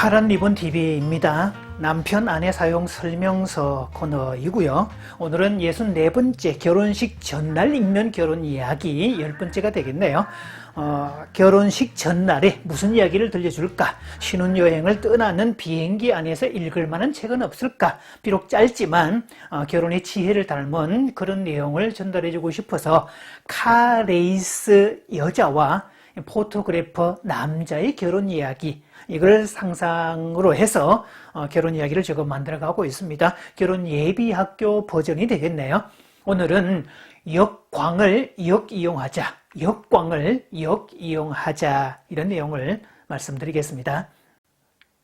파란 리본 TV입니다. 남편 아내 사용 설명서 코너이고요. 오늘은 64번째 결혼식 전날 읽는 결혼 이야기 10번째가 되겠네요. 어, 결혼식 전날에 무슨 이야기를 들려줄까? 신혼여행을 떠나는 비행기 안에서 읽을 만한 책은 없을까? 비록 짧지만 어, 결혼의 지혜를 닮은 그런 내용을 전달해주고 싶어서 카레이스 여자와 포토그래퍼 남자의 결혼 이야기 이걸 상상으로 해서 어, 결혼 이야기를 지금 만들어가고 있습니다. 결혼 예비 학교 버전이 되겠네요. 오늘은 역광을 역이용하자, 역광을 역이용하자 이런 내용을 말씀드리겠습니다.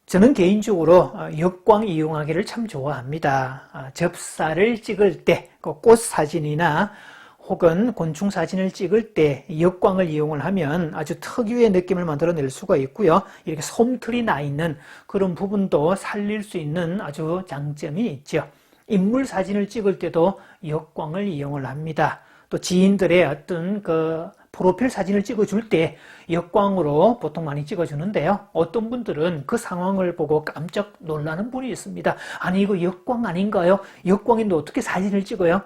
저는 개인적으로 어, 역광 이용하기를 참 좋아합니다. 아, 접사를 찍을 때, 그꽃 사진이나 혹은 곤충 사진을 찍을 때 역광을 이용을 하면 아주 특유의 느낌을 만들어낼 수가 있고요. 이렇게 솜털이 나 있는 그런 부분도 살릴 수 있는 아주 장점이 있죠. 인물 사진을 찍을 때도 역광을 이용을 합니다. 또 지인들의 어떤 그 프로필 사진을 찍어줄 때 역광으로 보통 많이 찍어주는데요. 어떤 분들은 그 상황을 보고 깜짝 놀라는 분이 있습니다. 아니 이거 역광 아닌가요? 역광인데 어떻게 사진을 찍어요?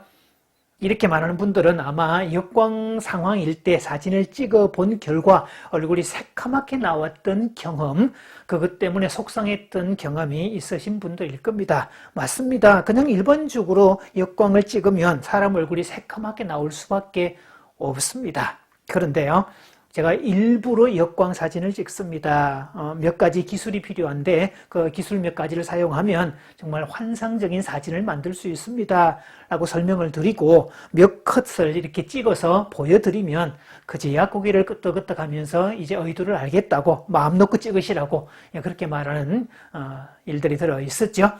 이렇게 말하는 분들은 아마 역광 상황일 때 사진을 찍어 본 결과 얼굴이 새카맣게 나왔던 경험, 그것 때문에 속상했던 경험이 있으신 분들일 겁니다. 맞습니다. 그냥 일반적으로 역광을 찍으면 사람 얼굴이 새카맣게 나올 수밖에 없습니다. 그런데요. 제가 일부러 역광 사진을 찍습니다. 어, 몇 가지 기술이 필요한데 그 기술 몇 가지를 사용하면 정말 환상적인 사진을 만들 수 있습니다. 라고 설명을 드리고 몇 컷을 이렇게 찍어서 보여드리면 그제야 고개를 끄덕끄덕 하면서 이제 의도를 알겠다고 마음 놓고 찍으시라고 그렇게 말하는 어, 일들이 들어 있었죠.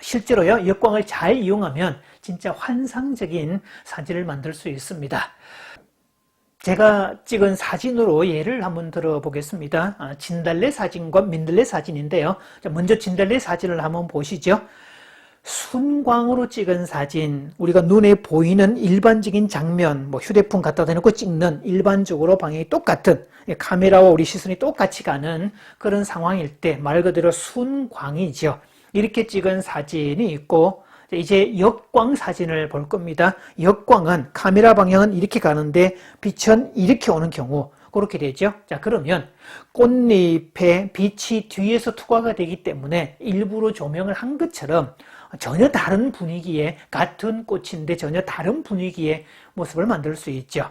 실제로요, 역광을 잘 이용하면 진짜 환상적인 사진을 만들 수 있습니다. 제가 찍은 사진으로 예를 한번 들어보겠습니다. 아, 진달래 사진과 민들레 사진인데요. 먼저 진달래 사진을 한번 보시죠. 순광으로 찍은 사진, 우리가 눈에 보이는 일반적인 장면, 뭐 휴대폰 갖다 대놓고 찍는 일반적으로 방향이 똑같은 예, 카메라와 우리 시선이 똑같이 가는 그런 상황일 때 말 그대로 순광이죠. 이렇게 찍은 사진이 있고 이제 역광 사진을 볼 겁니다. 역광은 카메라 방향은 이렇게 가는데 빛은 이렇게 오는 경우 그렇게 되죠. 자 그러면 꽃잎에 빛이 뒤에서 투과가 되기 때문에 일부러 조명을 한 것처럼 전혀 다른 분위기의 같은 꽃인데 전혀 다른 분위기의 모습을 만들 수 있죠.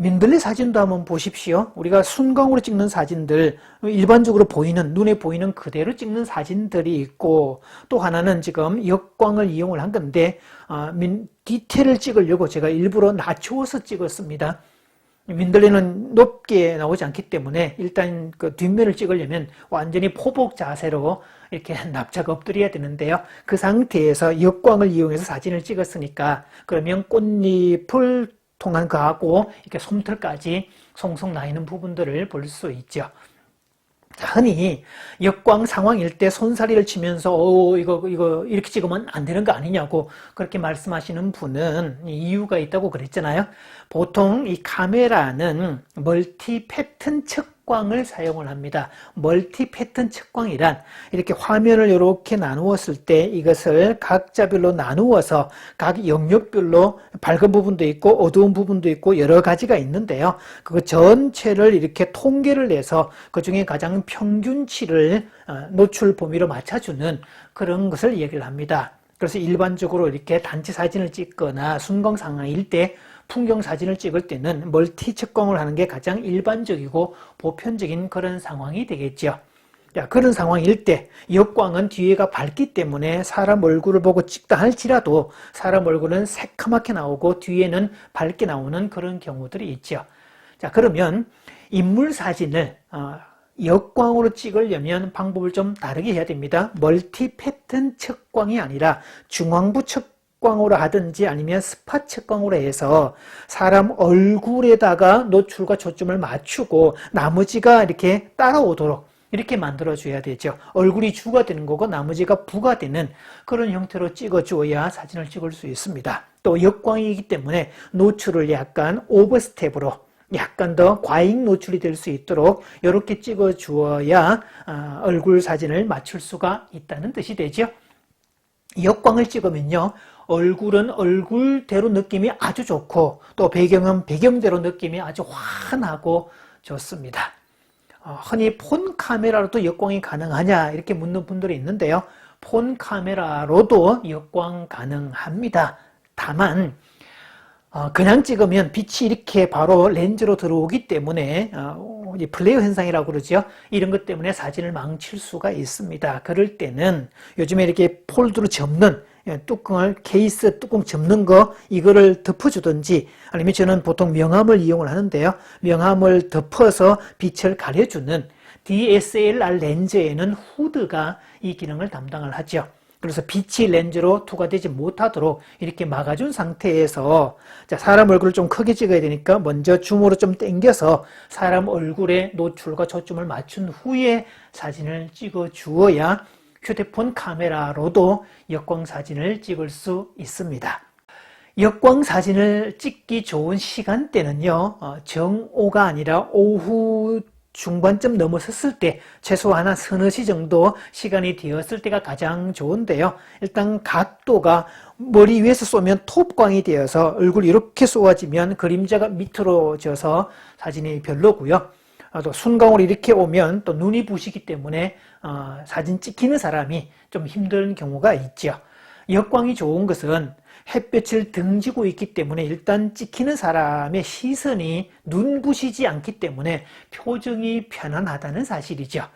민들레 사진도 한번 보십시오. 우리가 순광으로 찍는 사진들, 일반적으로 보이는, 눈에 보이는 그대로 찍는 사진들이 있고, 또 하나는 지금 역광을 이용을 한 건데, 어, 민, 디테일을 찍으려고 제가 일부러 낮추어서 찍었습니다. 민들레는 높게 나오지 않기 때문에 일단 그 뒷면을 찍으려면 완전히 포복 자세로 이렇게 납작 엎드려야 되는데요. 그 상태에서 역광을 이용해서 사진을 찍었으니까 그러면 꽃잎을 통한 거하고 이렇게 솜털까지 송송 나 있는 부분들을 볼 수 있죠. 흔히 역광 상황 일 때 손사리를 치면서 어 이거 이거 이렇게 찍으면 안 되는 거 아니냐고 그렇게 말씀하시는 분은 이유가 있다고 그랬잖아요. 보통 이 카메라는 멀티 패턴 측 측광을 사용을 합니다. 멀티 패턴 측광이란 이렇게 화면을 이렇게 나누었을 때 이것을 각자별로 나누어서 각 영역별로 밝은 부분도 있고 어두운 부분도 있고 여러 가지가 있는데요. 그 전체를 이렇게 통계를 내서 그 중에 가장 평균치를 어, 노출 범위로 맞춰주는 그런 것을 얘기를 합니다. 그래서 일반적으로 이렇게 단체 사진을 찍거나 순광 상황일 때 풍경 사진을 찍을 때는 멀티 측광을 하는 게 가장 일반적이고 보편적인 그런 상황이 되겠죠. 자, 그런 상황일 때 역광은 뒤에가 밝기 때문에 사람 얼굴을 보고 찍다 할지라도 사람 얼굴은 새카맣게 나오고 뒤에는 밝게 나오는 그런 경우들이 있죠. 자, 그러면 인물 사진을 어, 역광으로 찍으려면 방법을 좀 다르게 해야 됩니다. 멀티 패턴 측광이 아니라 중앙부 측 측광으로 하든지 아니면 스팟 측광으로 해서 사람 얼굴에다가 노출과 초점을 맞추고 나머지가 이렇게 따라오도록 이렇게 만들어줘야 되죠. 얼굴이 주가 되는 거고 나머지가 부가 되는 그런 형태로 찍어줘야 사진을 찍을 수 있습니다. 또 역광이기 때문에 노출을 약간 오버스텝으로 약간 더 과잉 노출이 될 수 있도록 이렇게 찍어 주어야 아, 얼굴 사진을 맞출 수가 있다는 뜻이 되죠. 역광을 찍으면요. 얼굴은 얼굴대로 느낌이 아주 좋고 또 배경은 배경대로 느낌이 아주 환하고 좋습니다. 어, 흔히 폰 카메라로도 역광이 가능하냐 이렇게 묻는 분들이 있는데요. 폰 카메라로도 역광 가능합니다. 다만 어, 그냥 찍으면 빛이 이렇게 바로 렌즈로 들어오기 때문에 어, 플레어 현상이라고 그러죠. 이런 것 때문에 사진을 망칠 수가 있습니다. 그럴 때는 요즘에 이렇게 폴드로 접는 예, 뚜껑을 케이스 뚜껑 접는 거 이거를 덮어주든지 아니면 저는 보통 명암을 이용을 하는데요. 명암을 덮어서 빛을 가려주는 DSLR 렌즈에는 후드가 이 기능을 담당을 하죠. 그래서 빛이 렌즈로 투과되지 못하도록 이렇게 막아준 상태에서 자, 사람 얼굴을 좀 크게 찍어야 되니까 먼저 줌으로 좀 당겨서 사람 얼굴에 노출과 초점을 맞춘 후에 사진을 찍어 주어야 휴대폰 카메라로도 역광 사진을 찍을 수 있습니다. 역광 사진을 찍기 좋은 시간대는요, 어, 정오가 아니라 오후 중반쯤 넘어섰을 때 최소한 한 서너 시 정도 시간이 되었을 때가 가장 좋은데요. 일단 각도가 머리 위에서 쏘면 톱광이 되어서 얼굴 이렇게 쏘아지면 그림자가 밑으로 져서 사진이 별로고요. 아, 또 순광으로 이렇게 오면 또 눈이 부시기 때문에 어, 사진 찍히는 사람이 좀 힘든 경우가 있죠. 역광이 좋은 것은 햇볕을 등지고 있기 때문에 일단 찍히는 사람의 시선이 눈부시지 않기 때문에 표정이 편안하다는 사실이죠.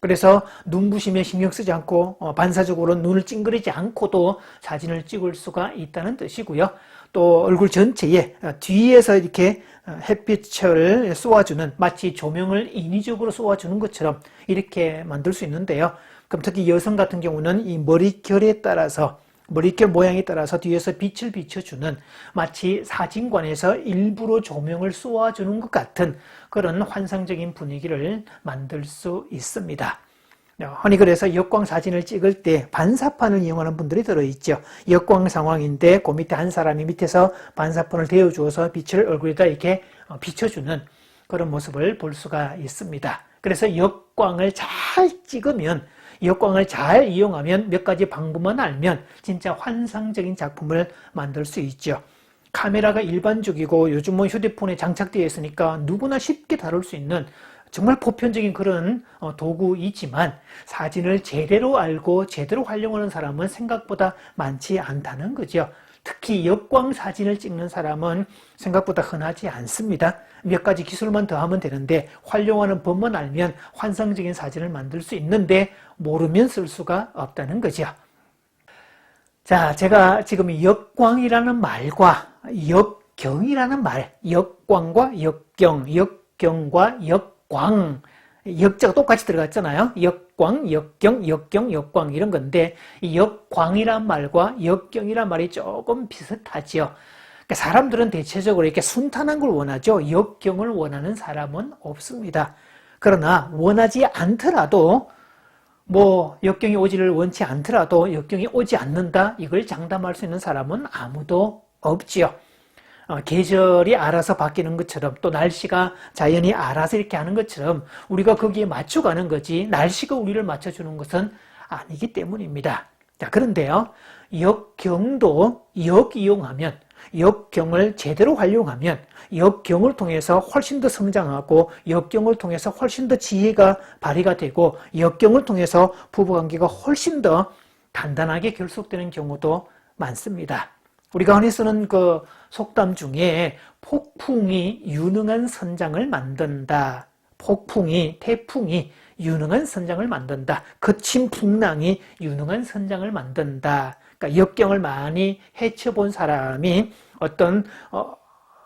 그래서 눈부심에 신경 쓰지 않고 어, 반사적으로 눈을 찡그리지 않고도 사진을 찍을 수가 있다는 뜻이고요. 또 얼굴 전체에 어, 뒤에서 이렇게 어, 햇빛을 쏘아주는 마치 조명을 인위적으로 쏘아주는 것처럼 이렇게 만들 수 있는데요. 그럼 특히 여성 같은 경우는 이 머리결에 따라서 머릿결 모양에 따라서 뒤에서 빛을 비춰주는 마치 사진관에서 일부러 조명을 쏘아주는 것 같은 그런 환상적인 분위기를 만들 수 있습니다. 흔히 그래서 역광 사진을 찍을 때 반사판을 이용하는 분들이 들어있죠. 역광 상황인데 그 밑에 한 사람이 밑에서 반사판을 대어주어서 빛을 얼굴에다 이렇게 어, 비춰주는 그런 모습을 볼 수가 있습니다. 그래서 역광을 잘 찍으면 역광을 잘 이용하면 몇 가지 방법만 알면 진짜 환상적인 작품을 만들 수 있죠. 카메라가 일반적이고 요즘 뭐 휴대폰에 장착되어 있으니까 누구나 쉽게 다룰 수 있는 정말 보편적인 그런 어, 도구이지만 사진을 제대로 알고 제대로 활용하는 사람은 생각보다 많지 않다는 거죠. 특히 역광 사진을 찍는 사람은 생각보다 흔하지 않습니다. 몇 가지 기술만 더 하면 되는데 활용하는 법만 알면 환상적인 사진을 만들 수 있는데 모르면 쓸 수가 없다는 거죠. 자, 제가 지금 역광이라는 말과 역경이라는 말, 역광과 역경, 역경과 역광, 역자가 똑같이 들어갔잖아요. 역광, 역경, 역경, 역광 이런 건데 이 역광이란 말과 역경이란 말이 조금 비슷하죠. 그러니까 사람들은 대체적으로 이렇게 순탄한 걸 원하죠. 역경을 원하는 사람은 없습니다. 그러나 원하지 않더라도 뭐 역경이 오지를 원치 않더라도 역경이 오지 않는다 이걸 장담할 수 있는 사람은 아무도 없지요. 어, 계절이 알아서 바뀌는 것처럼 또 날씨가 자연이 알아서 이렇게 하는 것처럼 우리가 거기에 맞춰가는 거지 날씨가 우리를 맞춰주는 것은 아니기 때문입니다. 자, 그런데요. 역경도 역이용하면 역경을 제대로 활용하면 역경을 통해서 훨씬 더 성장하고 역경을 통해서 훨씬 더 지혜가 발휘가 되고 역경을 통해서 부부관계가 훨씬 더 단단하게 결속되는 경우도 많습니다. 우리가 흔히 쓰는 그 속담 중에 폭풍이 유능한 선장을 만든다. 폭풍이, 태풍이 유능한 선장을 만든다. 거친 풍랑이 유능한 선장을 만든다. 그러니까 역경을 많이 헤쳐본 사람이 어떤 어,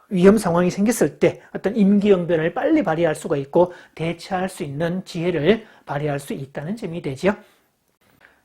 위험 상황이 생겼을 때 어떤 임기응변을 빨리 발휘할 수가 있고 대처할 수 있는 지혜를 발휘할 수 있다는 점이 되죠.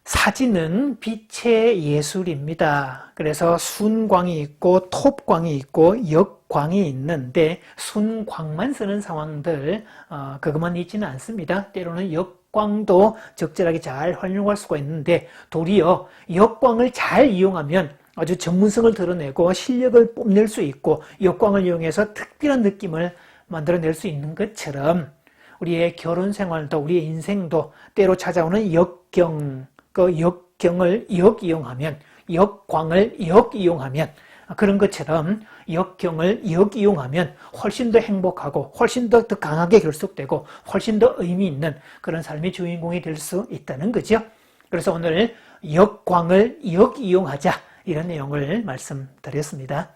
사진은 빛의 예술입니다. 그래서 순광이 있고 톱광이 있고 역광이 있는데 순광만 쓰는 상황들 어, 그것만 있지는 않습니다. 때로는 역광도 적절하게 잘 활용할 수가 있는데 도리어 역광을 잘 이용하면 아주 전문성을 드러내고 실력을 뽐낼 수 있고 역광을 이용해서 특별한 느낌을 만들어낼 수 있는 것처럼 우리의 결혼 생활도 우리의 인생도 때로 찾아오는 역경, 그 역경을 역이용하면 역광을 역이용하면 그런 것처럼 역경을 역이용하면 훨씬 더 행복하고 훨씬 더, 더 강하게 결속되고 훨씬 더 의미 있는 그런 삶의 주인공이 될 수 있다는 거죠. 그래서 오늘 역광을 역이용하자 이런 내용을 말씀드렸습니다.